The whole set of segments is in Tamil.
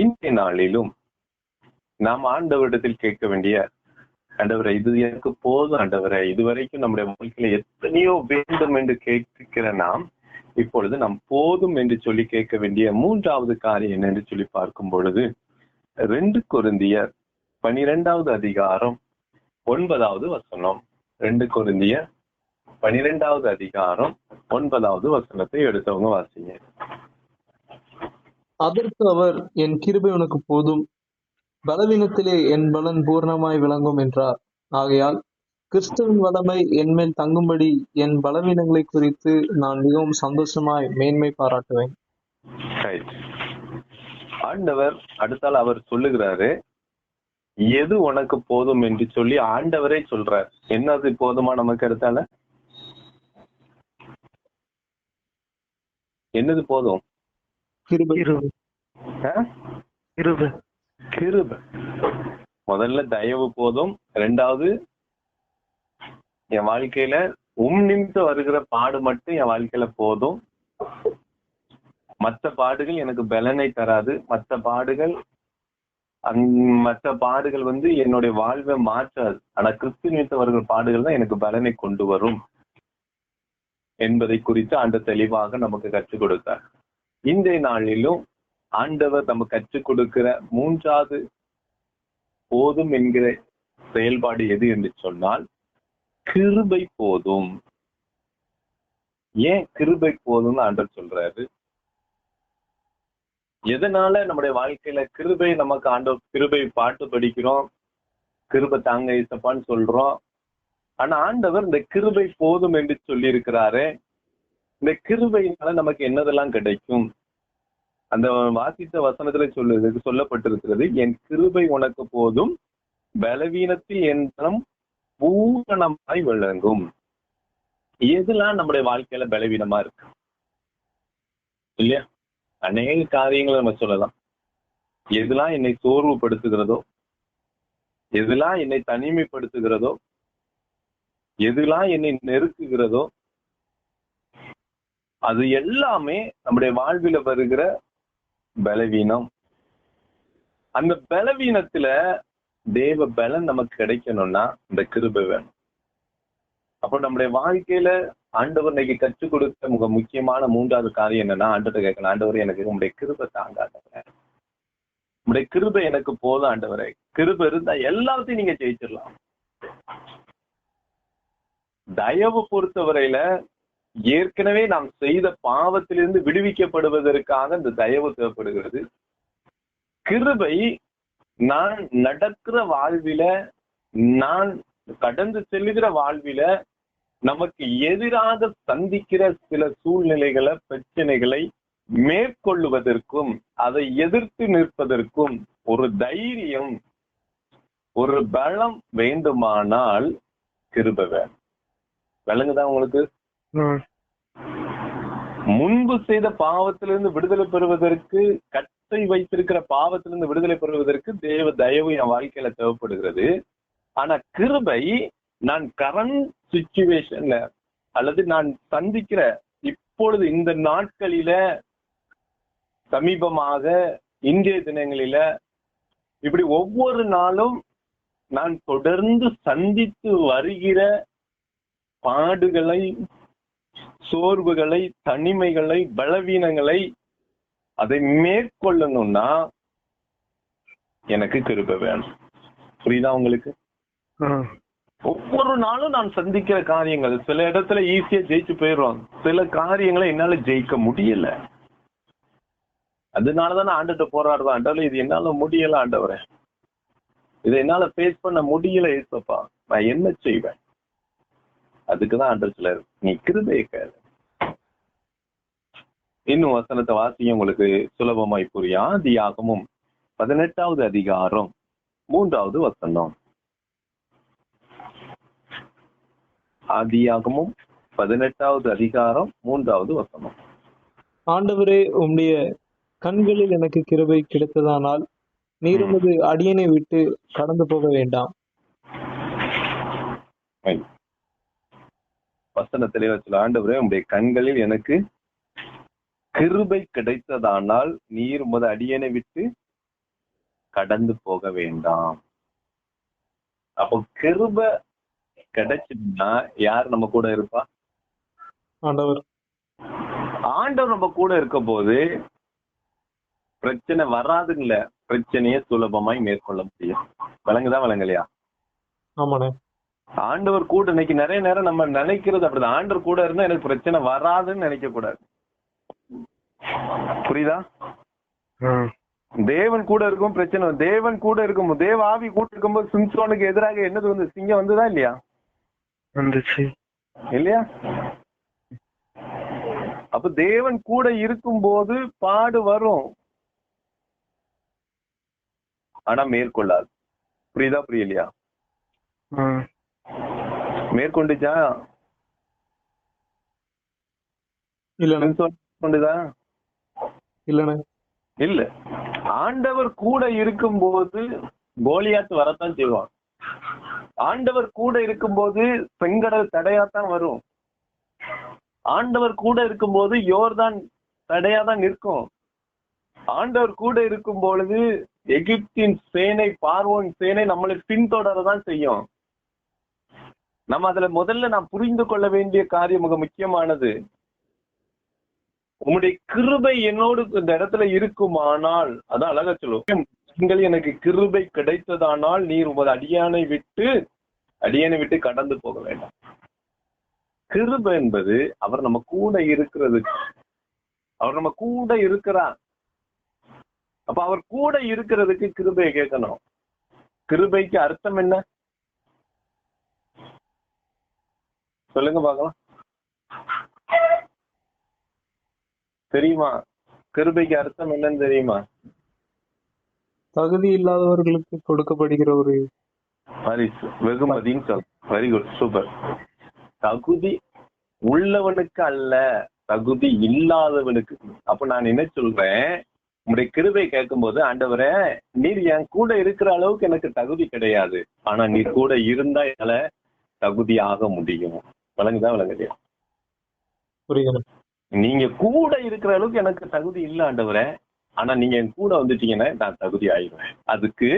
இன்றைய நாளிலும் நாம் ஆண்டவரிடத்தில் கேட்க வேண்டிய ஆண்டவரை இது எனக்கு போதும் ஆண்டவரை. இதுவரைக்கும் நம்முடைய வாழ்க்கையில எத்தனையோ வேண்டும் என்று கேட்கிற நாம் இப்பொழுது நாம் போதும் என்று சொல்லி கேட்க வேண்டிய மூன்றாவது காரியம் என்ன என்று சொல்லி பார்க்கும் பொழுது ரெண்டு குருந்திய பனிரெண்டாவது அதிகாரம் ஒன்பதாவது வசனம். ரெண்டு குருந்திய பனிரெண்டாவது அதிகாரம் ஒன்பதாவது வசனத்தை எடுத்தவங்க வாசிங்க. அதற்கு அவர் என் கிருபை உனக்கு போதும். பலவீனத்திலே என் பலன் பூர்ணமாய் விளங்கும் என்றார். ஆகையால் கிறிஸ்துவின் வல்லமை என்மேல் தங்கும்படி என் பலவீனங்களை குறித்து நான் மிகவும் சந்தோஷமாய் மேன்மை பாராட்டுவேன். Right. ஆண்டவர் அடுத்தால் அவர் சொல்லுகிறாரு எது உனக்கு போதும்? என்று சொல்லி ஆண்டவரே சொல்றார். என்னது போதுமா நமக்கு அடுத்தால? என்னது போதும்? முதல்ல தயவு போதும். ரெண்டாவது என் வாழ்க்கையில உம் நிமித்தம் வருகிற பாடு மட்டும் என் வாழ்க்கையில போதும். மற்ற பாடுகள் எனக்கு பலனை தராது. மற்ற பாடுகள் அந்- மற்ற பாடுகள் வந்து என்னுடைய வாழ்வை மாற்றாது. ஆனா கிறிஸ்து நிமித்தம் வருகிற பாடுகள் தான் எனக்கு பலனை கொண்டு வரும் என்பதை குறித்து ஆண்டு தெளிவாக நமக்கு கற்றுக் கொடுத்தார். இந்த நாளிலும் ஆண்டவர் நம்ம கற்றுக் கொடுக்கிற மூன்றாவது போதும் என்கிற செயல்பாடு எது என்று சொன்னால் கிருபை போதும். ஏன் கிருபை போதும்னு ஆண்டவர் சொல்றாரு? எதனால நம்முடைய வாழ்க்கையில கிருபை நமக்கு ஆண்டவர் கிருபை பாட்டு படிக்கிறோம் கிருபை தாங்க இசப்பான்னு சொல்றோம் ஆனா ஆண்டவர் இந்த கிருபை போதும் என்று சொல்லி இருக்கிறாரு இந்த கிருபையினால நமக்கு என்னதெல்லாம் கிடைக்கும்? அந்த வாசித்த வசனத்துல சொல்லு சொல்லப்பட்டிருக்கிறது என் கிருபை உனக்கு போதும் பலவீனத்தில் என்றும் பூரணமாய் விளங்கும். எதுலாம் நம்முடைய வாழ்க்கையில பலவீனமா இருக்கு? இல்லையா? அநேக காரியங்களை நம்ம சொல்லலாம். எதுலாம் என்னை சோர்வுபடுத்துகிறதோ எதுலாம் என்னை தனிமைப்படுத்துகிறதோ எதுலாம் என்னை நெருக்குகிறதோ அது எல்லாமே நம்முடைய வாழ்வில வருகிற பலவீனம். அந்த பலவீனத்துல தேவ பலன் நமக்கு கிடைக்கணும்னா இந்த கிருபை வேணும். அப்போ நம்முடைய வாழ்க்கையில ஆண்டவர் இன்னைக்கு கற்றுக் கொடுத்த மிக முக்கியமான மூன்றாவது காரியம் என்னன்னா ஆண்டவர் கேட்கணும். ஆண்டவர் எனக்கு உங்களுடைய கிருபை தாங்காதவர. உங்களுடைய கிருபை எனக்கு போதும் ஆண்டவரே. கிருபை இருந்தா எல்லாத்தையும் நீங்க ஜெயிச்சிடலாம். தயவு பொறுத்தவரையில ஏற்கனவே நாம் செய்த பாவத்திலிருந்து விடுவிக்கப்படுவதற்காக இந்த தயவு தேவைப்படுகிறது. கிருபை நான் நடக்கிற வாழ்வில நான் கடந்து செல்லுகிற வாழ்வில நமக்கு எதிராக சந்திக்கிற சில சூழ்நிலைகளை பிரச்சனைகளை மேற்கொள்ளுவதற்கும் அதை எதிர்த்து நிற்பதற்கும் ஒரு தைரியம் ஒரு பலம் வேண்டுமானால் கிருபை விலங்குதான் உங்களுக்கு? முன்பு செய்த பாவத்திலிருந்து விடுதலை பெறுவதற்கு கட்டை வைத்திருக்கிற பாவத்திலிருந்து விடுதலை பெறுவதற்கு தேவ தயவு என் வாழ்க்கையில தேவைப்படுகிறது. ஆனா கிருபை நான் கரண்ட் சுச்சுவேஷன்ல அல்லது நான் சந்திக்கிற இப்பொழுது இந்த நாட்களில சமீபமாக இன்றைய தினங்களில இப்படி ஒவ்வொரு நாளும் நான் தொடர்ந்து சந்தித்து வருகிற பாடுகளை சோர்வுகளை தனிமைகளை பலவீனங்களை அதை மேற்கொள்ளணும்னா எனக்கு கிருபை வேணும். புரியுதா உங்களுக்கு. ஒவ்வொரு நாளும் நான் சந்திக்கிற காரியங்கள் சில இடத்துல ஈஸியா ஜெயிச்சு போயிடுறோம். சில காரியங்களை என்னால ஜெயிக்க முடியல. அதனாலதான் நான் ஆண்டுட்டு போராடுறேன் ஆண்டவரே இது என்னால முடியல ஆண்டவரே. இதை என்னால ஃபேஸ் பண்ண முடியல ஏசப்பா. நான் என்ன செய்வேன்? அதுக்குதான் ஆண்டவர் சிலர் நீ கிருபையை கேளு. இன்னும் வசனத்தை வாசியும் உங்களுக்கு சுலபமாய் புரியும். ஆதியாகமும் பதினெட்டாவது அதிகாரம் மூன்றாவது வசனம். ஆதியாகமும் பதினெட்டாவது அதிகாரம் மூன்றாவது வசனம். ஆண்டவரே உம்முடைய கண்களில் எனக்கு கிருபை கிடைத்ததானால் நீர் உமது அடியனை விட்டு கடந்து போக வேண்டாம். வசனத்திலே வச்சுள்ள ஆண்டவரே உங்களுடைய கண்களில் எனக்கு கிருபை கிடைத்ததானால் நீர் உமது அடியனை விட்டு கடந்து போக வேண்டாம். அப்போ கிருப கிடைச்சுன்னா யார் நம்ம கூட இருப்பா? ஆண்டவர். ஆண்டவர் நம்ம கூட இருக்கும் போது பிரச்சனை வராதுங்கள பிரச்சனையை சுலபமாய் மேற்கொள்ள முடியும். விளங்குதா விளங்கலையா? ஆமாண்ணே. ஆண்டவர் கூட இன்னைக்கு நிறைய நேரம் நம்ம நினைக்கிறது அப்படிதான். ஆண்டவர் கூட இருந்தா எனக்கு பிரச்சனை வராதுன்னு நினைக்க கூடாது. புரியுதா? தேவன் கூட இருக்கும் பிரச்சனை. தேவன் கூட இருக்கும். தேவ ஆவி கூட இருக்கும்போது சிம்சோனுக்கு எதிராக என்னது வந்து சிங்கம் வந்ததா இல்லையா? வந்துச்சு. இல்லையா? அப்ப தேவன் கூட இருக்கும்போது பாடு வரும். ஆனா மேற்கொள்ளாது. புரியுதா புரியலையா? மேற்கொண்டுச்சா? சிம்சோன் கொண்டுதா இல்லண்ணே. இல்ல. ஆண்டவர் கூட இருக்கும்போது கோலியாத் வரத்தான் செய்வான். ஆண்டவர் கூட இருக்கும்போது செங்கடல் தடையாத்தான் வரும். ஆண்டவர் கூட இருக்கும்போது யோர்தான் தடையாதான் நிற்கும். ஆண்டவர் கூட இருக்கும் பொழுது எகிப்தின் சேனை பார்வோன் சேனை நம்மளை பின்தொடரதான் செய்யும். நம்ம அதுல முதல்ல நான் புரிந்து கொள்ள வேண்டிய காரியம் மிக முக்கியமானது. உம்முடைய கிருபை என்னோடு இந்த இடத்துல இருக்குமானால் அதான் அழகா சொல்லுவோம். நீங்கள் எனக்கு கிருபை கிடைத்ததானால் நீர் உமது அடியானை விட்டு அடியானை விட்டு கடந்து போக வேண்டாம். கிருபை என்பது அவர் நம்ம கூட இருக்கிறது அவர் நம்ம கூட இருக்கிறார். அப்ப அவர் கூட இருக்கிறதுக்கு கிருபையை கேட்கணும். கிருபைக்கு அர்த்தம் என்ன? சொல்லுங்க பார்க்கலாம். தெரியுமா? கிருபைக்கு அர்த்தம் என்னன்னு தெரியுமா? தகுதி இல்லாதவர்களுக்கு கொடுக்கப்படுகிற ஒரு பரிசு. வெகுமதின்னு சொல். வெரி குட் சூப்பர் தகுதி உள்ளவனுக்கு அல்ல தகுதி இல்லாதவனுக்கு. அப்ப நான் என்ன சொல்றேன்? உங்களுடைய கிருபை கேட்கும்போது ஆண்டவரே நீர் என் கூட இருக்கிற அளவுக்கு எனக்கு தகுதி கிடையாது. ஆனா நீ கூட இருந்தா என்னால தகுதி ஆக முடியும். வழங்குதா. வழங்குதியா புரியுது நீங்க கூட இருக்கிற அளவுக்கு எனக்கு தகுதி இல்ல ஆண்டவரே. ஆனா நீங்க என் கூட வந்துட்டீங்கன்னா நான் தகுதி ஆயிடுவேன். அதுக்கு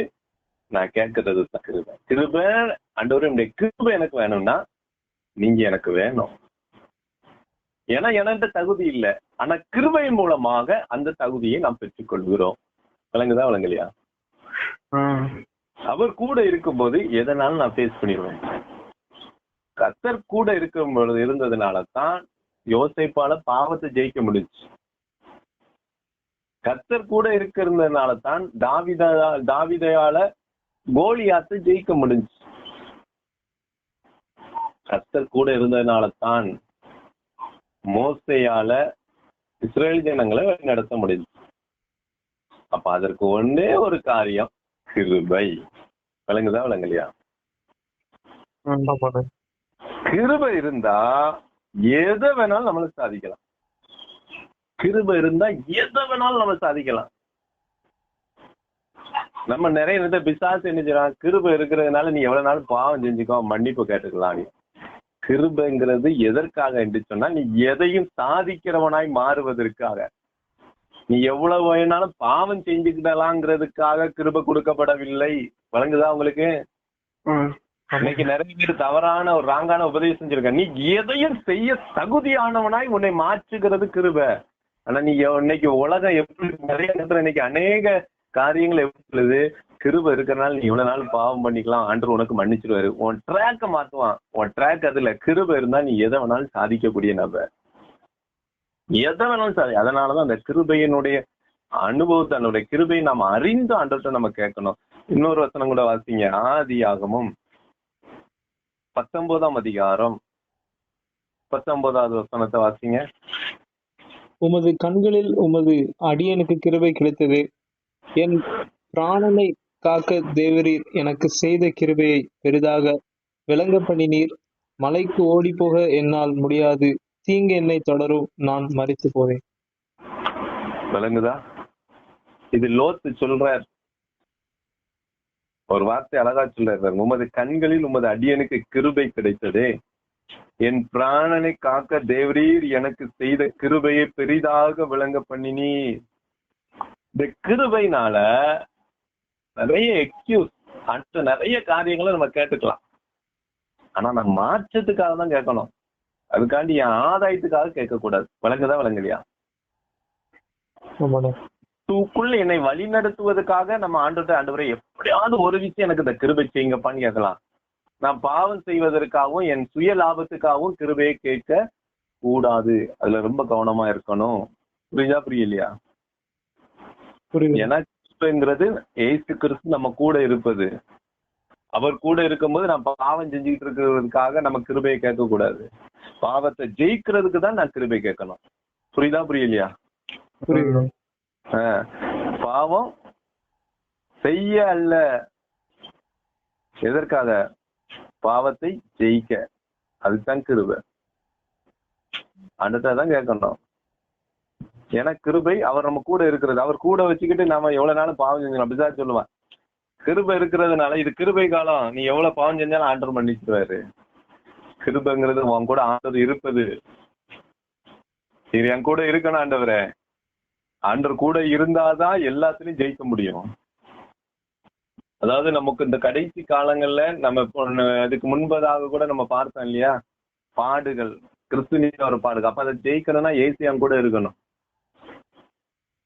நான் கேட்கறது தான் கிருபை. கிருபை ஆண்டவரே கிருபை எனக்கு வேணும்னா நீங்க எனக்கு வேணும். ஏன்னா என்கிட்ட தகுதி இல்ல. ஆனா கிருபையின் மூலமாக அந்த தகுதியை நாம் பெற்றுக்கொள்கிறோம் விளங்குதா விளங்கலையா? அவர் கூட இருக்கும்போது எதனாலும் நான் ஃபேஸ் பண்ணிடுவேன். கத்தர் கூட இருக்கும் பொழுது இருந்ததுனால தான் யோசிப்பால பாவத்தை ஜெயிக்க முடிஞ்சுச்சு. கத்தர் கூட இருக்கிறதுனால தான் தாவித தாவிதையால கோலியாத்தை ஜெயிக்க முடிஞ்சு கத்தர் கூட இருந்ததுனால தான் மோசையால இஸ்ரேல் ஜனங்களை நடத்த முடிஞ்சுச்சு. அப்ப அதற்கு ஒன்னே ஒரு காரியம் கிருபை. விளங்குதா விளங்கலையா? கிருபை இருந்தா எதை வேணாலும் நம்மள சாதிக்கலாம். கிருபை இருந்தா எதை வேணாலும் நம்ம சாதிக்கலாம். நம்ம நிறைய நேரத்தை பிசாசு என்ன செய்யறான்? கிருபை இருக்கிறதுனால நீ எவ்வளவு நாள் பாவம் செஞ்சுக்கோ மன்னிப்பு கேட்டுக்கலாம் நீ கிருபைங்கிறது எதற்காக என்று சொன்னா நீ எதையும் சாதிக்கிறவனாய் மாறுவதற்காக. நீ எவ்வளவு வேணாலும் பாவம் செஞ்சுக்கிடலாங்கிறதுக்காக கிருபை கொடுக்கப்படவில்லை. வழங்குதா உங்களுக்கு? இன்னைக்கு நிறைய பேர் தவறான ஒரு ராங்கான உபதேசம் செஞ்சிருக்க நீ எதையும் செய்ய தகுதியானவனாய் உன்னை மாற்றுகிறது கிருப. ஆனா நீ இன்னைக்கு உலகம் எப்படி நிறைய நேரத்துல இன்னைக்கு அநேக காரியங்கள் எப்படி கிருப இருக்கிறனால நீ இவ்வளவு நாள் பாவம் பண்ணிக்கலாம். அன்று உனக்கு மன்னிச்சிருவாரு. உன் ட்ராக்க மாத்துவான். உன் ட்ராக் அதுல கிருப இருந்தா நீ எதை வேணாலும் சாதிக்கக்கூடிய நபர் எதை வேணாலும் சாதி அதனாலதான் அந்த கிருபையினுடைய அனுபவத்தை அதனுடைய கிருபையை நாம் அறிந்து ஆண்டவர்கிட்ட நம்ம கேட்கணும். இன்னொரு வசனம் கூட வாசிங்க. ஆதி ஆகமும் பத்தொன்பதாம் அதிகாரம். பத்தொன்பதாவது வசனத்தை வாசிங்க. உமது கண்களில் உமது அடியனுக்கு கிருபை கிடைத்தது. என் பிராணனை காக்க தேவரீர் எனக்கு செய்த கிருபையை பெரிதாக விளங்க பண்ணினீர் மலைக்கு ஓடிப்போக என்னால் முடியாது. தீங்கு என்னை தொடரும் நான் மறித்து போவேன். விளங்குதா? இது லோத்து சொல்றார். ஒரு வார்த்தை அழகா சொல்றார் உமது கண்களில் உமது அடியனுக்கு கிருபை கிடைத்ததே. என் பிராணனை காக்க தேவரீர் எனக்கு செய்த கிருபையை பெரிதாக விளங்க பண்ணினீர். இந்த கிருபைனால நிறைய எக்ஸ்கியூஸ் அடுத்த நிறைய காரியங்களை நம்ம கேட்டுக்கலாம். ஆனா நம்ம மாற்றத்துக்காக தான் கேட்கணும். அதுக்காண்டி என் ஆதாயத்துக்காக கேட்கக்கூடாது. விளங்குதா விளங்குலையா? ஆமாண்ணே. தூக்குள் என்னை வழி நடத்துவதற்காக நம்ம ஆண்டு ஆண்டவரை எப்படியாவது ஒரு விஷயம் எனக்கு இந்த கிருபை செய்யுங்கப்பான்னு கேட்கலாம் நான் பாவம் செய்வதற்காகவும் என் சுய லாபத்துக்காகவும் கிருபையை கேட்க கூடாது. அதுல ரொம்ப கவனமா இருக்கணும். புரியுதா புரியலையா? ஏன்னா கிருபைங்கிறது ஏசு கிறிஸ்து நம்ம கூட இருப்பது. அவர் கூட இருக்கும்போது நான் பாவம் செஞ்சுக்கிட்டு இருக்கிறதுக்காக நம்ம கிருபையை கேட்க கூடாது பாவத்தை ஜெயிக்கிறதுக்கு தான் நான் கிருபை கேட்கணும். புரியுதா புரியலையா? புரியுது. ஆஹ் பாவம் செய்ய அல்ல. எதற்காக? பாவத்தை ஜெயிக்க. அதுதான் கிருபை. அடுத்ததான் கேட்கணும். ஏன்னா கிருபை அவர் நம்ம கூட இருக்கிறது. அவர் கூட வச்சுக்கிட்டு நாம எவ்வளவு நாளும் பாவம் செஞ்சோம் அப்படிதான் சொல்லுவான். கிருபை இருக்கிறதுனால இது கிருபை காலம். நீ எவ்வளவு பாவம் செஞ்சாலும் ஆண்டர் மன்னிச்சிருவாரு. கிருபைங்கிறது உன் கூட ஆண்டவர் இருப்பது. சரி என் கூட இருக்கணும் ஆண்டவரே. ஆண்டர் கூட இருந்தாதான் எல்லாத்துலயும் ஜெயிக்க முடியும். அதாவது நமக்கு இந்த கடைசி காலங்கள்ல நம்ம அதுக்கு முன்பதாக கூட நம்ம பார்த்தோம் இல்லையா? பாடுகள். கிறிஸ்துனிய ஒரு பாடுகள் அப்ப அதை ஜெயிக்கணும்னா ஏசியம் கூட இருக்கணும்.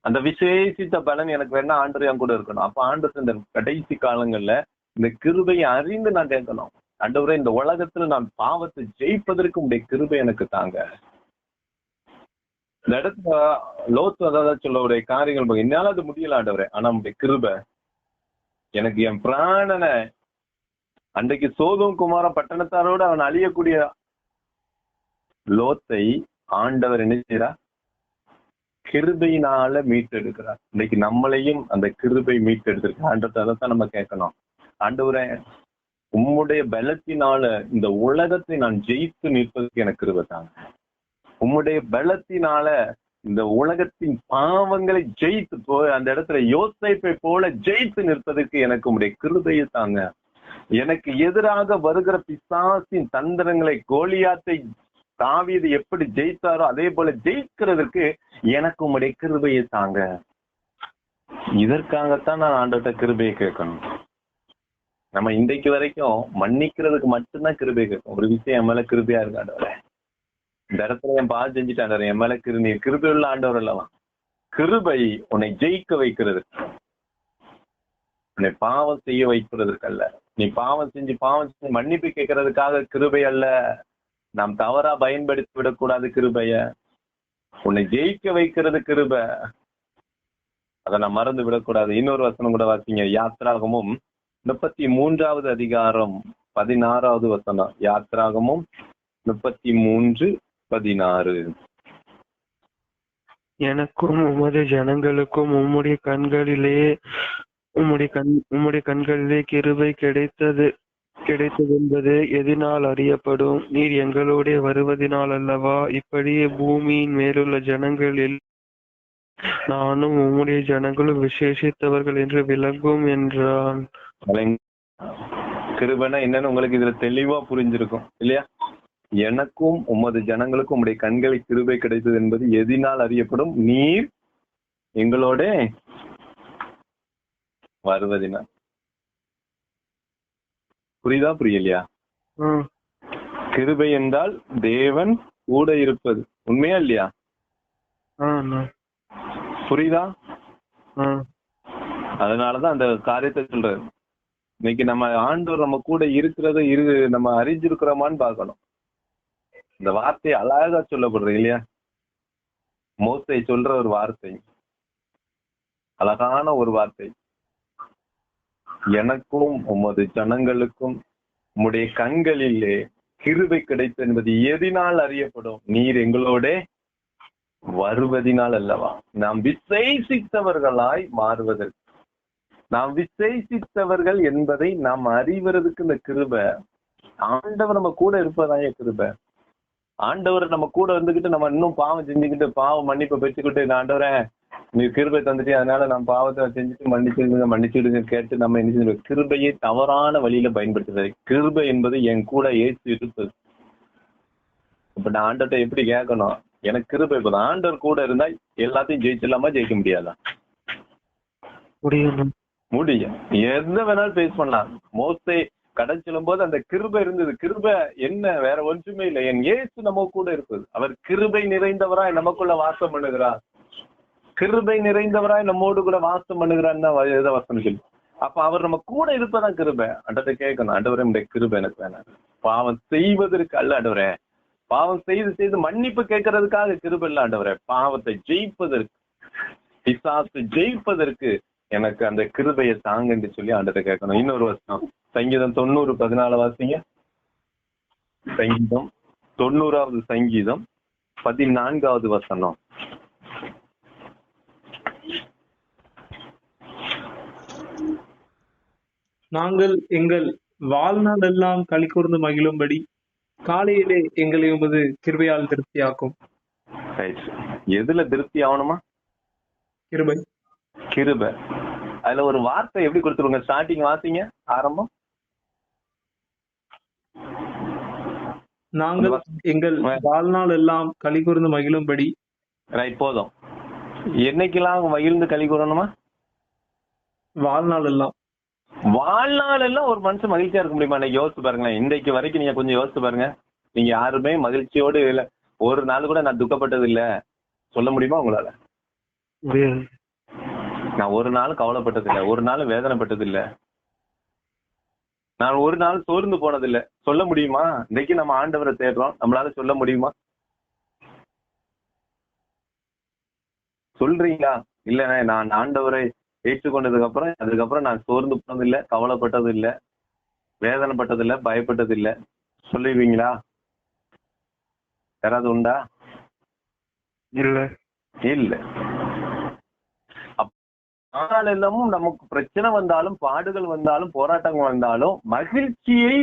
அந்த விசேஷித்த பலன் எனக்கு வேணா ஆண்டர் என் கூட இருக்கணும். அப்ப ஆண்டவர் இந்த கடைசி காலங்கள்ல இந்த கிருபையை அறிந்து நான் கேட்கணும் அண்டவரே இந்த உலகத்துல நான் பாவத்தை ஜெயிப்பதற்கு உடைய கிருபை எனக்கு தாங்க. இந்த இடத்துல லோத்து அதாவது சொல்ல உடைய காரியங்கள் என்னால அது முடியல ஆண்டவரே. ஆனா உடைய கிருபை எனக்கு என் பிராணனை அன்றைக்கு சோதம் குமார பட்டணத்தாரோடு அவன் அழியக்கூடிய லோத்தை ஆண்டவர் என்ன செய்யறார் கிருபையினால மீட்டெடுக்கிறார். இன்னைக்கு நம்மளையும் அந்த கிருபை மீட்டெடுத்திருக்கு. ஆண்டவர் தான் நம்ம கேட்கணும். ஆண்டவரே உம்முடைய பலத்தினால இந்த உலகத்தை நான் ஜெயித்து நிற்பதற்கு எனக்கு கிருபை தாங்க. உம்முடைய பலத்தினால இந்த உலகத்தின் பாவங்களை ஜெயித்து போ அந்த இடத்துல யோசைப்பை போல ஜெயித்து நிற்பதற்கு எனக்கு உடைய கிருதையை தாங்க. எனக்கு எதிராக வருகிற பிசாசின் தந்திரங்களை கோலியாத்தை தாவியது எப்படி ஜெயித்தாரோ அதே போல ஜெயிக்கிறதுக்கு எனக்கு உடைய கிருபையை தாங்க. இதற்காகத்தான் நான் ஆண்டவர்கிட்ட கிருபையை கேட்கணும். நம்ம இன்றைக்கு வரைக்கும் மன்னிக்கிறதுக்கு மட்டும்தான் கிருபை கேட்கும் ஒரு விஷயம் மேல கிருபையா இருக்கு இந்த இடத்துல என் பால் செஞ்சுட்டாண்டவர் என் மேல கிரு நீர் கிருபையுள்ள ஆண்டவர் அல்லவா? கிருபை உன்னை ஜெயிக்க வைக்கிறது உன்னை பாவம் செய்ய வைக்கிறதுக்கு அல்ல. நீ பாவம் செஞ்சு பாவம் செஞ்சு மன்னிப்பு கேட்கறதுக்காக கிருபை அல்ல. நாம் தவறா பயன்படுத்தி விடக்கூடாது கிருபைய. உன்னை ஜெயிக்க வைக்கிறது கிருபை. அதை நான் மறந்து விடக்கூடாது. இன்னொரு வசனம் கூட வாசிங்க. யாத்திராகமும் முப்பத்தி மூன்றாவது அதிகாரம் பதினாறாவது வசனம். யாத்திராகமும் முப்பத்தி மூன்று பதினாறு. எனக்கும் உமது ஜனங்களுக்கும் உம்முடைய கண்களிலே உம்முடைய கண் உம்முடைய கண்களிலே கிருபை கிடைத்தது கிடைத்தது என்பது எதினால் அறியப்படும். நீர் எங்களோடே வருவதினால் அல்லவா? இப்படியே பூமியின் மேலுள்ள ஜனங்களில் நானும் உம்முடைய ஜனங்களும் விசேஷித்தவர்கள் என்று விளங்கும் என்றான். கிருபைனா என்னன்னு உங்களுக்கு இதுல தெளிவா புரிஞ்சிருக்கும் இல்லையா? எனக்கும் உமது ஜனங்களுக்கும் உம்முடைய கண்களை கிருபை கிடைத்தது என்பது எதினால் அறியப்படும். நீர் எங்களோட வருவதினால். புரியுதா புரியலையா? கிருபை என்றால் தேவன் கூட இருப்பது. உண்மையா இல்லையா. புரியுதா? அதனாலதான் அந்த காரியத்தை சொல்றாரு. இன்னைக்கு நம்ம ஆண்டவர் நம்ம கூட இருக்கிறத இரு நம்ம அறிஞ்சிருக்கிறோமான்னு பார்க்கணும். இந்த வார்த்தை அழகா சொல்லப்படுறது இல்லையா? மோசை சொல்ற ஒரு வார்த்தை. அழகான ஒரு வார்த்தை. எனக்கும் உமது ஜனங்களுக்கும் உம்முடைய கண்களிலே கிருபை கிடைத்த என்பது எதினால் அறியப்படும். நீர் எங்களோட வருவதினால் அல்லவா? நாம் விசேஷித்தவர்களாய் மாறுவதற்கு. நாம் விசேஷித்தவர்கள் என்பதை நாம் அறிவதற்கு இந்த கிருப. ஆண்டவர் நம்ம கூட இருப்பதாய கிருபை. ஆண்டவர் நம்ம கூட இருந்துகிட்டு நம்ம இன்னும் பாவம் செஞ்சுக்கிட்டு பாவம் மன்னிப்பை பெற்றுக்கிட்டு நான் ஆண்டவரே நீ கிருபை தந்துட்டு அதனால நான் பாவத்தை செஞ்சுட்டு மன்னிச்சிடுங்க மன்னிச்சிடுங்க கேட்டு நம்ம என்ன செஞ்சிருக்கோம் கிருபையை தவறான வழியில பயன்படுத்துறது. கிருபை என்பது என் கூட ஏசு இருப்பது. இப்ப நான் ஆண்டவர்கிட்ட எப்படி கேட்கணும்? எனக்கு கிருபை இப்ப ஆண்டவர் கூட இருந்தா எல்லாத்தையும் ஜெயிச்சிடலாமா ஜெயிக்க முடியாதா? முடியும். முடியும். எந்த வேணாலும் ஃபேஸ் பண்ணலாம். மோசே கடல் செல்லும் போது அந்த கிருபை இருந்தது. கிருபை என்ன? வேற ஒன்றுமே இல்லை. என் ஏசு நம்ம கூட இருப்பது. அவர் கிருபை நிறைந்தவராய் நமக்குள்ள வாசம் பண்ணுகிறார். கிருபை நிறைந்தவராய் நம்மோடு கூட வாசம் பண்ணுகிறான்னு தான் வேத வசனம் சொல்லி அப்ப அவர் நம்ம கூட இருப்பதான் கிருபை. அண்டத்தை கேட்கணும். ஆண்டவரே இந்த கிருபை எனக்கு வேணாம். பாவம் செய்வதற்கு அல்ல ஆண்டவரே. பாவம் செய்து செய்து மன்னிப்பு கேட்கறதுக்காக கிருபை இல்ல ஆண்டவரே. பாவத்தை ஜெயிப்பதற்கு பிசாசு ஜெயிப்பதற்கு எனக்கு அந்த கிருபையை தாங்கன்னு சொல்லி ஆண்டத்தை கேட்கணும். இன்னொரு வருஷம் சங்கீதம் தொண்ணூறு பதினாலு வாசிங்க. சங்கீதம் தொண்ணூறாவது சங்கீதம் பதினான்காவது வசனம். நாங்கள் எங்கள் வாழ்நாள் எல்லாம் களி கூர்ந்து மகிழும்படி காலையிலே எங்களை உமது கிருபையால் திருப்தியாக்கும். ரைட் எதுல திருப்தி ஆகணுமா? கிருபை. கிருபை. அதுல ஒரு வார்த்தை எப்படி கொடுத்துருங்க ஸ்டார்டிங் வாசிங்க ஆரம்பம்? நாங்கள் எங்கள் வாழ்நாள் எல்லாம் களி கூர்ந்து மகிழும்படி. ரைட் போதும். என்னைக்கெல்லாம் மகிழ்ந்து கழி கூறணுமா? வாழ்நாள் எல்லாம். வாழ்நாள் எல்லாம் ஒரு மனுஷன் மகிழ்ச்சியா இருக்க முடியுமா? இன்னைக்கு யோசிச்சு பாருங்களேன். இன்றைக்கு வரைக்கும் நீங்க கொஞ்சம் யோசிச்சு பாருங்க. நீங்க யாருமே மகிழ்ச்சியோடு இல்ல. ஒரு நாள் கூட நான் துக்கப்பட்டது இல்ல சொல்ல முடியுமா உங்களால? முடியாது. நான் ஒரு நாள் கவலைப்பட்டது இல்ல ஒரு நாள் வேதனைப்பட்டது இல்ல நான் ஒரு நாள் சோர்ந்து போனது இல்ல சொல்ல முடியுமா? இன்னைக்கு நம்ம ஆண்டவரை தேடுறோம். நம்மளால சொல்ல முடியுமா? சொல்றீங்களா? இல்ல நான் ஆண்டவரை ஏற்றுக்கொண்டதுக்கு அப்புறம் அதுக்கப்புறம் நான் சோர்ந்து போனது இல்ல கவலைப்பட்டது இல்ல வேதனைப்பட்டது இல்ல பயப்பட்டது இல்ல சொல்லுவீங்களா? யாராவது உண்டா? இல்ல. இல்ல. ஆனாலும் நமக்கு பிரச்சனை வந்தாலும் பாடுகள் வந்தாலும் போராட்டங்கள் வந்தாலும் மகிழ்ச்சியை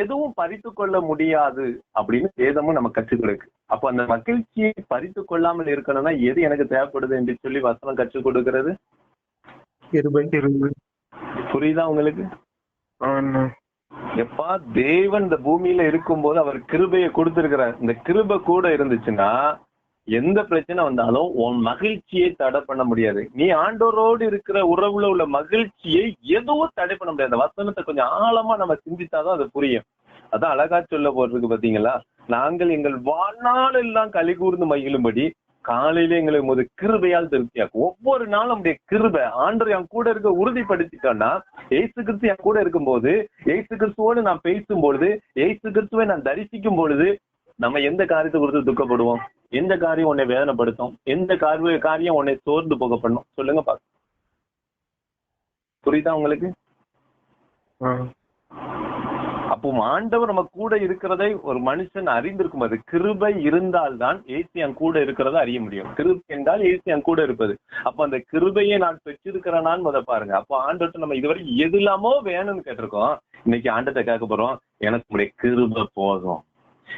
எதுவும் பறித்து கொள்ள முடியாது அப்படின்னு வேதமும் நம்ம கற்றுக் கொடுக்கு. அப்ப அந்த மகிழ்ச்சியை பறித்து கொள்ளாமல் இருக்கணும்னா எது எனக்கு தேவைப்படுது என்று சொல்லி வசனம் கற்றுக் கொடுக்கிறது? புரியுதா உங்களுக்கு? எப்பா தேவன் இந்த பூமியில இருக்கும்போது அவர் கிருபையை கொடுத்திருக்கிறார். இந்த கிருபை கூட இருந்துச்சுன்னா எந்த பிரச்சனை வந்தாலும் உன் மகிழ்ச்சியை தடை பண்ண முடியாது. நீ ஆண்டோரோடு இருக்கிற உறவுல உள்ள மகிழ்ச்சியை எதுவும் தடை பண்ண முடியாது. அந்த வசனத்தை கொஞ்சம் ஆழமா நம்ம சிந்தித்தாதான் அது புரியும். அதான் அழகா சொல்ல போறதுக்கு பாத்தீங்களா? நாங்கள் எங்கள் வாழ்நாள் எல்லாம் கலி கூர்ந்து மகிழும்படி காலையில எங்களை உமது கிருபையால் திருப்தியாக்கும். ஒவ்வொரு நாளும் நம்முடைய கிருபை. ஆண்டர் என் கூட இருக்க உறுதிப்படுத்திட்டோம்னா ஏசு கிறிஸ்து என் கூட இருக்கும்போது ஏசு கிறிஸ்துவோடு நான் பேசும் பொழுது ஏசு கிறிஸ்துவை நான் தரிசிக்கும் பொழுது நம்ம எந்த காரியத்தை குறித்து துக்கப்படுவோம்? எந்த காரியம் உன்னை வேதனைப்படுத்தும்? எந்த காரிய காரியம் உன்னை சோர்ந்து போக பண்ணும் சொல்லுங்க பா புரியுதா உங்களுக்கு. அப்போ ஆண்டவர் நம்ம கூட இருக்கிறதை ஒரு மனுஷன் அறிந்திருக்கும் அது கிருபை இருந்தால்தான் ஏசி என் கூட இருக்கிறத அறிய முடியும். கிருபை என்றால் ஏசி என் கூட இருப்பது. அப்ப அந்த கிருபையை நான் பெற்றிருக்கிறேனான்னு முத பாருங்க. அப்போ ஆண்டவர்கிட்ட நம்ம இதுவரை எதுலாமோ வேணும்னு கேட்டிருக்கோம். இன்னைக்கு ஆண்டத்தை கேட்க போறோம். எனக்கு உடைய கிருபை போதும்.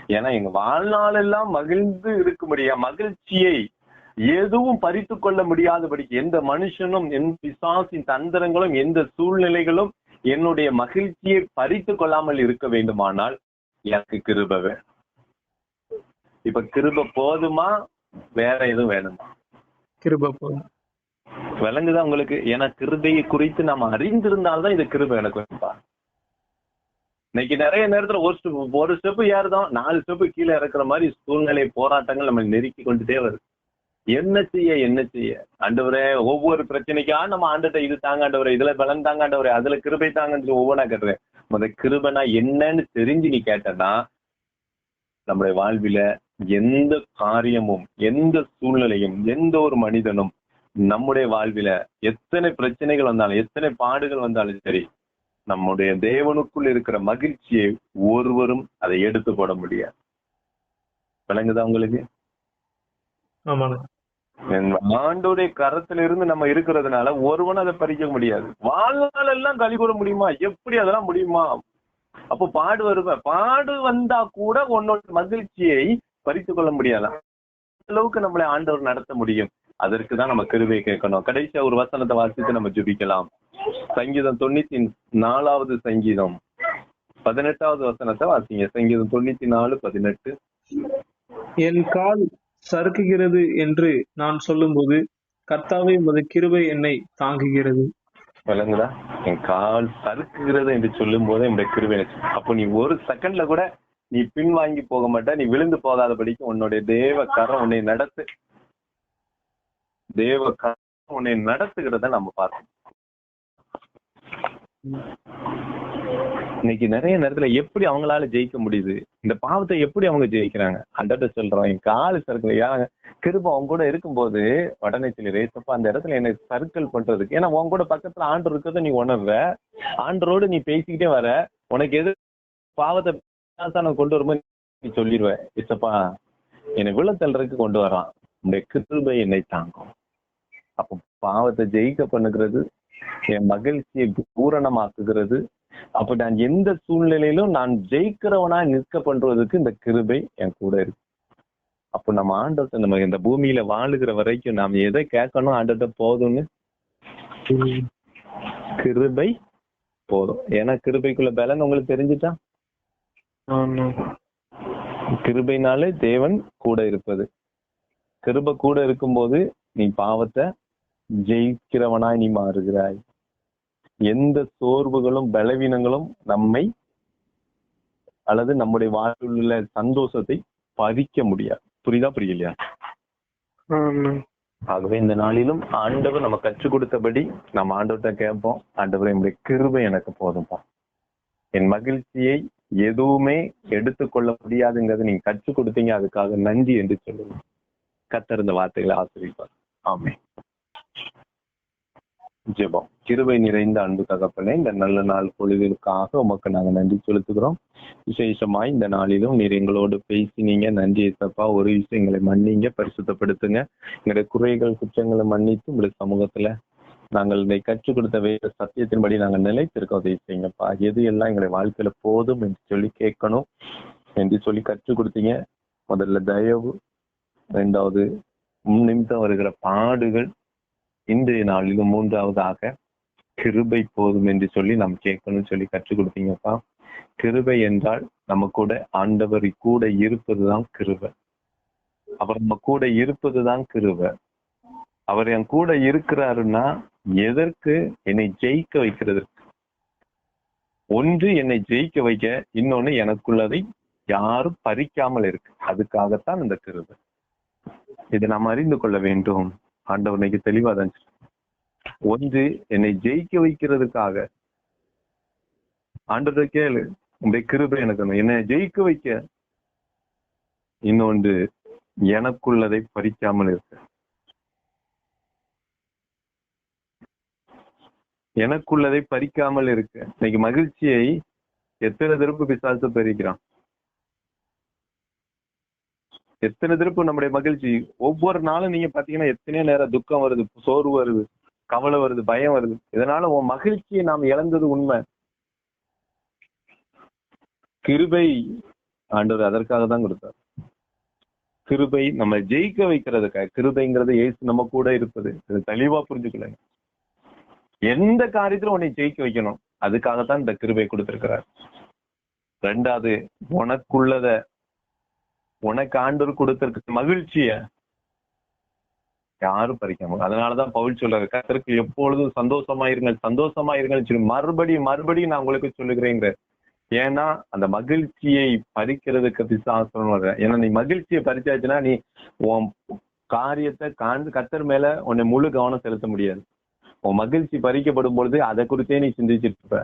ஏன்னா எங்க வாழ்நாள் எல்லாம் மகிழ்ந்து இருக்க முடியா மகிழ்ச்சியை எதுவும் பறித்து கொள்ள முடியாதபடிக்கு எந்த மனுஷனும் எந்த பிசாசின் தந்திரங்களும் எந்த சூழ்நிலைகளும் என்னுடைய மகிழ்ச்சியை பறித்து கொள்ளாமல் இருக்க வேண்டுமானால் எனக்கு கிருபை வேணும். இப்ப கிருபை போதுமா? வேற எதுவும் வேணுமா? கிருபை போதும். விளங்குதா உங்களுக்கு? ஏன்னா கிருபையை குறித்து நாம் அறிந்திருந்தால்தான் இது கிருபை எனக்கு வேணும்பா இன்னைக்கு நிறைய நேரத்துல ஒரு ஸ்டெப் ஒரு ஸ்டெப் ஏறுதோம் நாலு ஸ்டெப் கீழே இறக்குற மாதிரி சூழ்நிலை போராட்டங்கள் நம்ம நெருக்கி கொண்டுட்டே வருது. என்ன செய்ய என்ன செய்ய? ஆண்டவரே ஒவ்வொரு பிரச்சனைக்கா நம்ம ஆண்டுட்ட இது தாங்க ஆண்டவரே இதுல பலன் தாங்க ஆண்டவரே அதுல கிருபை தாங்கன்னு சொல்லி ஒவ்வொன்றா கேட்டுறேன். அந்த கிருபைனா என்னன்னு தெரிஞ்சு நீ கேட்டனா நம்முடைய வாழ்வில எந்த காரியமும் எந்த சூழ்நிலையும் எந்த ஒரு மனிதனும் நம்முடைய வாழ்வில எத்தனை பிரச்சனைகள் வந்தாலும் எத்தனை பாடுகள் வந்தாலும் சரி நம்முடைய தேவனுக்குள் இருக்கிற மகிழ்ச்சியை ஒருவரும் அதை எடுத்து போட முடியாது. விளங்குதா உங்களுக்கு? ஆண்டோடைய கரத்துல இருந்து நம்ம இருக்கிறதுனால ஒருவன் அதை பறிக்க முடியாது. வாழ்நாள் எல்லாம் கழி கூற முடியுமா? எப்படி அதெல்லாம் முடியுமா? அப்போ பாடு வருவ. பாடு வந்தா கூட உன்னோட மகிழ்ச்சியை பறித்து கொள்ள முடியாதாம் அந்த அளவுக்கு நம்மளை ஆண்டவர் நடத்த முடியும். அதற்கு தான் நம்ம கிருபை கேட்கணும். கடைசியா ஒரு வசனத்தை வாசித்து நம்ம ஜெபிக்கலாம். சங்கீதம் தொண்ணூத்தி நாலாவது சங்கீதம். பதினெட்டாவது வசனத்தை வாசிங்க. சங்கீதம் தொண்ணூத்தி நாலு பதினெட்டு. என் கால் சறுக்குகிறது என்று நான் சொல்லும்போது கர்த்தாவே உமது கிருபை என்னை தாங்குகிறது. விளங்குதா? என் கால் சறுக்குகிறது என்று சொல்லும் போதே என்னுடைய கிருபை. அப்போ நீ ஒரு செகண்ட்ல கூட நீ பின் வாங்கி போக மாட்ட. நீ விழுந்து போகாதபடிக்கு உன்னுடைய தேவ கரம் உன்னை நடத்து. தேவ கரம் உன்னை நடத்துகிறத நம்ம பார்க்கணும். இன்னைக்கு நிறைய நேரத்துல எப்படி அவங்களால ஜெயிக்க முடியுது? இந்த பாவத்தை எப்படி அவங்க ஜெயிக்கிறாங்க? அந்த சொல்றோம். என் காலு சறுக்கலையா கிருப அவங்க கூட இருக்கும்போது உடனே சொல்லி ரேசப்பா அந்த இடத்துல என்ன சர்க்கிள் பண்றதுக்கு. ஏன்னா உன் கூட பக்கத்துல ஆண்டு இருக்கிறத நீ உணர்ற. ஆண்டரோடு நீ பேசிக்கிட்டே வர. உனக்கு எது பாவத்தை நான் கொண்டு வரும்போது நீ சொல்லிடுவேன் இசப்பா என்னை விழ தள்ளுறதுக்கு கொண்டு வரான். உடைய கிருபை என்னை தாங்கும். அப்போ பாவத்தை ஜெயிக்க பண்ணுகிறது என் மகிழ்ச்சியை பூரணமாக்குகிறது. அப்ப நான் எந்த சூழ்நிலையிலும் நான் ஜெயிக்கிறவனா நிற்க பண்றதுக்கு இந்த கிருபை என் கூட இருக்கு. அப்போ நம்ம ஆண்டவத்தை நம்ம இந்த பூமியில வாழுகிற வரைக்கும் நாம் எதை கேட்கணும்? ஆண்டவத்தை போதும்னு? கிருபை போதும். ஏன்னா கிருபைக்குள்ள பலன் உங்களுக்கு தெரிஞ்சுட்டா? கிருபைனாலே தேவன் கூட இருப்பது. கிருபை கூட இருக்கும்போது நீ பாவத்தை ஜெயிக்கிறவனாய் நீ மாறுகிறாய். எந்த சோர்வுகளும் பலவீனங்களும் நம்மை அல்லது நம்முடைய வாழ்வில் உள்ள சந்தோஷத்தை பறிக்க முடியாது. புரியுதா புரியலையா? ஆகவே இந்த நாளிலும் ஆண்டவர் நம்ம கற்றுக் கொடுத்தபடி நம்ம ஆண்டவர்கிட்ட கேட்போம். ஆண்டவர் என்னுடைய கிருபை எனக்கு போதும்பா. என் மகிழ்ச்சியை எதுவுமே எடுத்துக்கொள்ள முடியாதுங்கிறத நீங்க கற்றுக் கொடுத்தீங்க. அதுக்காக நன்றி என்று சொல்லுங்க. கத்தர் இந்த வார்த்தைகளை ஆசிரியப்பார். ஆமே ஜெபம். கிருபை நிறைந்த அன்பு தகப்பனே இந்த நல்ல நாள் பொழுதுக்காக உமக்கு நாங்க நன்றி செலுத்துகிறோம். விசேஷமாய் இந்த நாளிலும் நீர் எங்களோடு பேசினீங்க. நன்றி ஏசப்பா ஒரு விஷயம் எங்களை மன்னிங்க பரிசுத்தப்படுத்துங்க. எங்களுடைய குறைகள் குற்றங்களை மன்னித்து உங்களுடைய சமூகத்துல நாங்கள் இதை கற்றுக் கொடுத்த வேறு சத்தியத்தின்படி நாங்கள் நிலைத்திருக்க உதவி செய்யுங்கப்பா. எது எல்லாம் எங்களுடைய வாழ்க்கையில போதும் என்று சொல்லி கேட்கணும் என்று சொல்லி கற்றுக் கொடுத்தீங்க. முதல்ல தயவு ரெண்டாவது முன் நிமித்தம் வருகிற பாடுகள் இன்றைய நாளிலும் மூன்றாவதாக கிருபை போதும் என்று சொல்லி நாம் கேட்கணும்னு சொல்லி கற்றுக் கொடுத்தீங்கப்பா. கிருபை என்றால் நம்ம கூட ஆண்டவர் கூட இருப்பதுதான் கிருபை. அவர் நம்ம கூட இருப்பதுதான் கிருபை. அவர் என் கூட இருக்கிறாருன்னா எதற்கு? என்னை ஜெயிக்க வைக்கிறதற்கு. ஒன்று என்னை ஜெயிக்க வைக்க இன்னொன்னு எனக்குள்ளதை யாரும் பறிக்காமல் இருக்கு. அதுக்காகத்தான் இந்த கிருபை. இதை நாம் அறிந்து கொள்ள வேண்டும். ஆண்டவர் இன்னைக்கு தெளிவா தான் ஒன்று என்னை ஜெயிக்க வைக்கிறதுக்காக. ஆண்டவரை கேளு உங்களுடைய கிருபை எனக்கு என்னை ஜெயிக்க வைக்க. இன்னொன்று எனக்குள்ளதை பறிக்காமல் இருக்க. எனக்குள்ளதை பறிக்காமல் இருக்கு. இன்னைக்கு மகிழ்ச்சியை எத்தனை திருப்பு பிசாசு பறிக்கிறான் எத்தனை திருப்பு நம்முடைய மகிழ்ச்சி? ஒவ்வொரு நாளும் நீங்க பாத்தீங்கன்னா எத்தனையோ நேரம் துக்கம் வருது சோர்வு வருது கவலை வருது பயம் வருது. இதனால உன் மகிழ்ச்சியை நாம் இழந்தது உண்மை. கிருபை ஆண்டவர் அதற்காக தான் கொடுத்தார். கிருபை நம்ம ஜெயிக்க வைக்கிறதுக்காக கிருபைங்கிறது ஏசு நம்ம கூட இருப்பது. இது தெளிவா புரிஞ்சுக்கலங்க எந்த காரியத்திலும் உன்னை ஜெயிக்க வைக்கணும். அதுக்காகத்தான் இந்த கிருபை கொடுத்திருக்கிறார். ரெண்டாவது உனக்குள்ளத உனக்கு ஆண்டவர் கொடுத்திருக்க மகிழ்ச்சிய யாரும் பறிக்காம அதனாலதான் பவுல் சொல்றாரு கத்தருக்கு எப்பொழுதும் சந்தோஷமா இருங்கள் சந்தோஷமா இருங்கள். சொல்லி மறுபடியும் மறுபடியும் நான் உங்களுக்கு சொல்லுகிறேங்கிற ஏன்னா அந்த மகிழ்ச்சியை பறிக்கிறதுக்கு பிசாசனம் ஏன்னா நீ மகிழ்ச்சியை பறிச்சாச்சுன்னா நீ உன் காரியத்தை காண்டு கத்தர் மேல உன்னை முழு கவனம் செலுத்த முடியாது. உன் மகிழ்ச்சி பறிக்கப்படும் பொழுது அதை குறித்தே நீ சிந்திச்சிட்டு இருப்ப.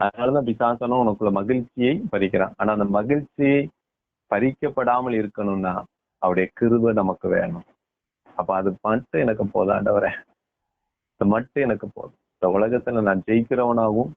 அதனாலதான் பிசாசனம் உனக்குள்ள மகிழ்ச்சியை பறிக்கிறான். ஆனா அந்த மகிழ்ச்சியை பறிக்கப்படாமல் இருக்கணும்னா அவருடைய கிருபை நமக்கு வேணும். அப்ப அது மட்டும் எனக்கு போதாண்டவரே. இது மட்டும் எனக்கு போதும். இந்த உலகத்துல நான் ஜெயிக்கிறவனாகவும்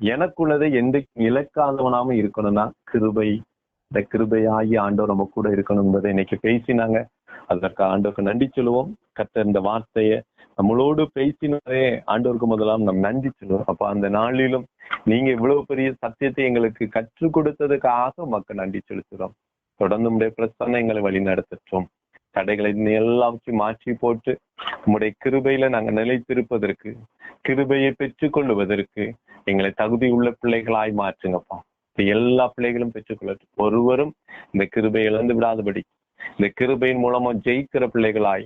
எனக்குள்ளதை எந்த இழக்காதவனாகவும் இருக்கணும்னா கிருபை இந்த கிருபையாகி ஆண்டவர் நம்ம கூட இருக்கணும் என்பதை இன்னைக்கு பேசினாங்க. அதற்கு ஆண்டவருக்கு நன்றி சொல்லுவோம். கத்த இந்த வார்த்தையை நம்மளோடு பேசினதே ஆண்டோருக்கு முதலாம் நம் நன்றி சொல்லுவோம். அப்ப அந்த நாளிலும் நீங்க இவ்வளவு பெரிய சத்தியத்தை எங்களுக்கு கற்றுக் கொடுத்ததுக்காக மக்கள் நன்றி செலுத்துறோம் தொடர்ந்து உடைய பிரச்சனை எங்களை வழி நடத்தட்டும். தடைகளை எல்லாவற்றையும் மாற்றி போட்டு உங்களுடைய கிருபையில நாங்க நிலைத்திருப்பதற்கு கிருபையை பெற்றுக்கொள்வதற்கு எங்களை தகுதி உள்ள பிள்ளைகளாய் மாற்றுங்கப்பா. எல்லா பிள்ளைகளும் பெற்றுக்கொள்ளட்டும் ஒருவரும் இந்த கிருபை இழந்து விடாதபடி இந்த கிருபையின் மூலமா ஜெயிக்கிற பிள்ளைகளாய்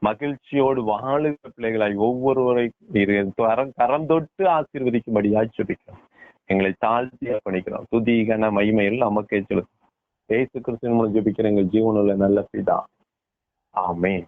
மகிழ்ச்சியோடு வாழுகிற பிள்ளைகளாய் ஒவ்வொருவரை இரு கரம் கரம் தொட்டு ஆசீர்வதிக்கும்படியாய் ஜெபிக்கிறோம். எங்களை தாழ்த்தி அர்ப்பணிக்கிறோம். துதி கன மகிமையில் நமக்கே செலுத்தும். ஏசு கிறிஸ்துவின் மூலம் ஜெபிக்கிற எங்கள் ஜீவனுள்ள நல்ல பிதா. ஆமே